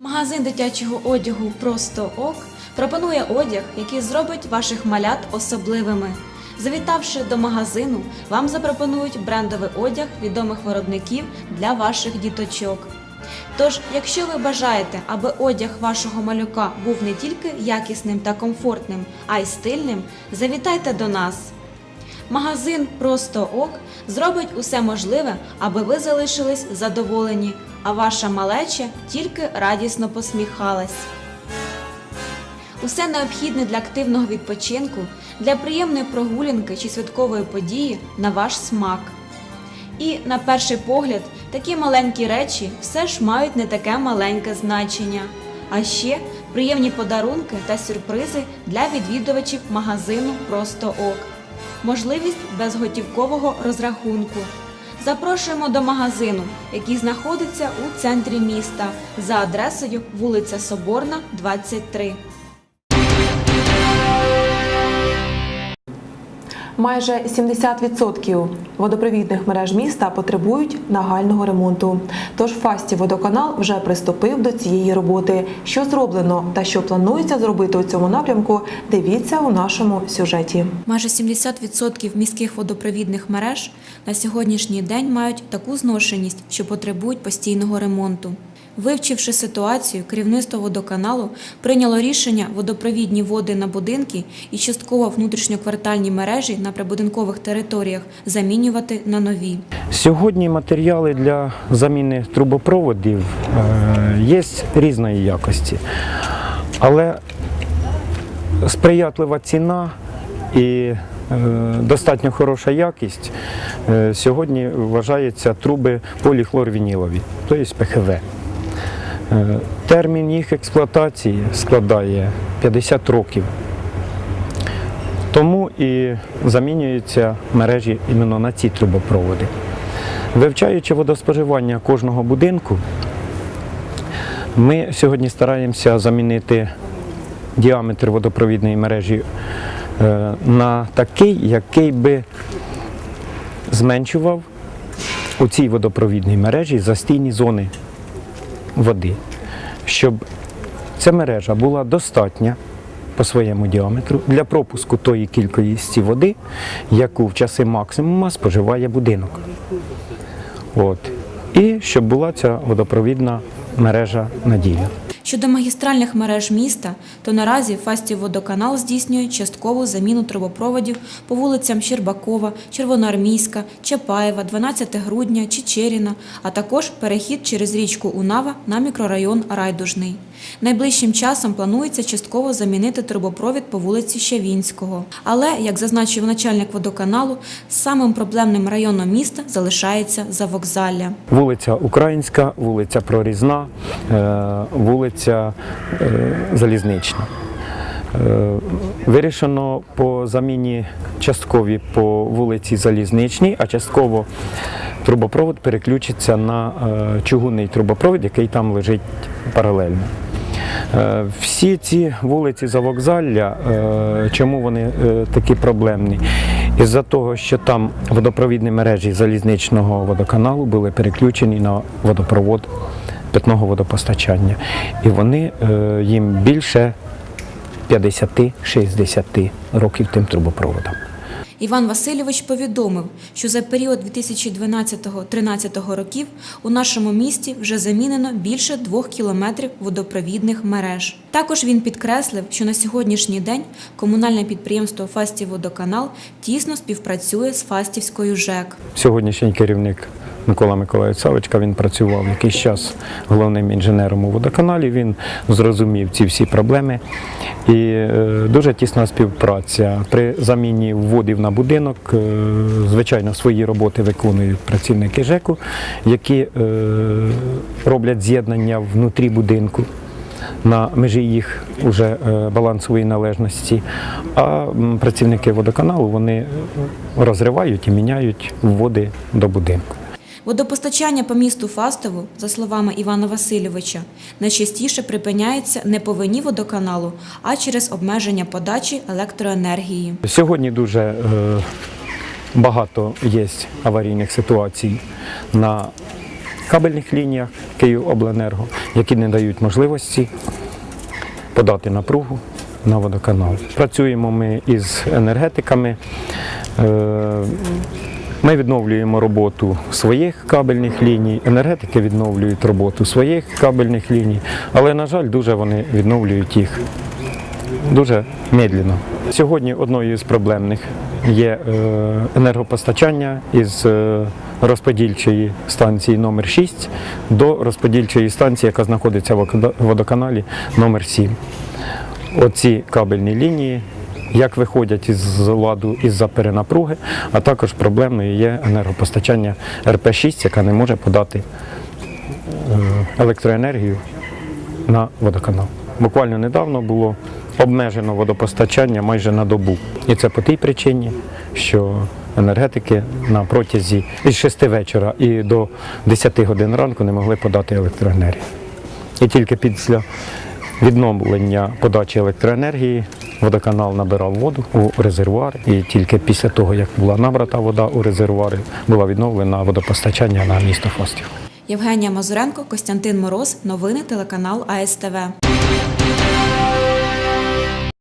Магазин дитячого одягу Просто ок пропонує одяг, який зробить ваших малят особливими. Завітавши до магазину, вам запропонують брендовий одяг відомих виробників для ваших діточок. Тож, якщо ви бажаєте, аби одяг вашого малюка був не тільки якісним та комфортним, а й стильним, завітайте до нас. Магазин Просто ок зробить усе можливе, аби ви залишились задоволені, а ваша малеча тільки радісно посміхалась. Усе необхідне для активного відпочинку, для приємної прогулянки чи святкової події на ваш смак. І на перший погляд, такі маленькі речі все ж мають не таке маленьке значення. А ще приємні подарунки та сюрпризи для відвідувачів магазину Просто ок. Можливість безготівкового розрахунку. Запрошуємо до магазину, який знаходиться у центрі міста за адресою вулиця Соборна, 23. Майже 70% водопровідних мереж міста потребують нагального ремонту. Тож Фасті водоканал вже приступив до цієї роботи. Що зроблено та що планується зробити у цьому напрямку, дивіться у нашому сюжеті. Майже 70% міських водопровідних мереж на сьогоднішній день мають таку зношеність, що потребують постійного ремонту. Вивчивши ситуацію, керівництво водоканалу прийняло рішення водопровідні води на будинки і частково внутрішньоквартальні мережі на прибудинкових територіях замінювати на нові. Сьогодні матеріали для заміни трубопроводів е, є різної якості, але сприятлива ціна і е, достатньо хороша якість е, сьогодні вважаються труби поліхлорвінілові, тобто ПХВ. Е, Термін їх експлуатації складає 50 років. Тому і замінюються мережі іменно на ці трубопроводи. Вивчаючи водоспоживання кожного будинку, ми сьогодні стараємося замінити діаметр водопровідної мережі е, на такий, який би зменшував у цій водопровідній мережі застійні зони води, щоб ця мережа була достатня по своєму діаметру для пропуску тої кількості води, яку в часи максимума споживає будинок. От. І щоб була ця водопровідна мережа надійна. Щодо магістральних мереж міста, то наразі Фастів водоканал здійснює часткову заміну трубопроводів по вулицям Щербакова, Червоноармійська, Чапаєва, 12 грудня, Чечеріна, а також перехід через річку Унава на мікрорайон Райдужний. Найближчим часом планується частково замінити трубопровід по вулиці Щавінського. Але, як зазначив начальник водоканалу, самим проблемним районом міста залишається Завокзалля. Вулиця Українська, вулиця Прорізна, е, вулиця е, Залізнична. Е, Вирішено по заміні часткові по вулиці Залізничній, а частково трубопровод переключиться на е, чугунний трубопровід, який там лежить паралельно. Всі ці вулиці Завокзалля, е, чому вони такі проблемні? Із-за того, що там водопровідні мережі залізничного водоканалу були переключені на водопровод питного водопостачання. І вони е, їм більше 50-60 років тим трубопроводам. Іван Васильович повідомив, що за період 2012-13 років у нашому місті вже замінено більше двох кілометрів водопровідних мереж. Також він підкреслив, що на сьогоднішній день комунальне підприємство «Фастівводоканал» тісно співпрацює з Фастівською ЖЕК. Сьогоднішній керівник Микола Миколаївич Савичка, він працював якийсь час головним інженером у водоканалі. Він зрозумів ці всі проблеми. І е, дуже тісна співпраця при заміні вводів на будинок. е, звичайно, свої роботи виконують працівники ЖЕКу, які е, роблять з'єднання внутрі будинку. На межі їх уже балансової належності, а працівники водоканалу вони розривають і міняють вводи до будинку. Водопостачання по місту Фастову, за словами Івана Васильовича, найчастіше припиняється не по вині водоканалу, а через обмеження подачі електроенергії. Сьогодні дуже е, багато є аварійних ситуацій на кабельних лініях Київобленерго, які не дають можливості подати напругу на водоканал. Працюємо ми із енергетиками. Е, Ми відновлюємо роботу своїх кабельних ліній, енергетики відновлюють роботу своїх кабельних ліній, але, на жаль, дуже вони відновлюють їх дуже медленно. Сьогодні одною з проблемних є е, енергопостачання із е, розподільчої станції номер 6 до розподільчої станції, яка знаходиться в водоканалі номер 7 Оці кабельні лінії як виходять із ладу із-за перенапруги, а також проблемною є енергопостачання РП-6, яка не може подати е, електроенергію на водоканал. Буквально недавно було обмежено водопостачання майже на добу. І це по тій причині, що енергетики на протязі із 6 вечора і до 10 годин ранку не могли подати електроенергію. І тільки після відновлення подачі електроенергії водоканал набирав воду у резервуар. І тільки після того, як була набрата вода у резервуари, була відновлена водопостачання на місто Фостів. Євгенія Мазуренко, Костянтин Мороз. Новини телеканал АСТВ.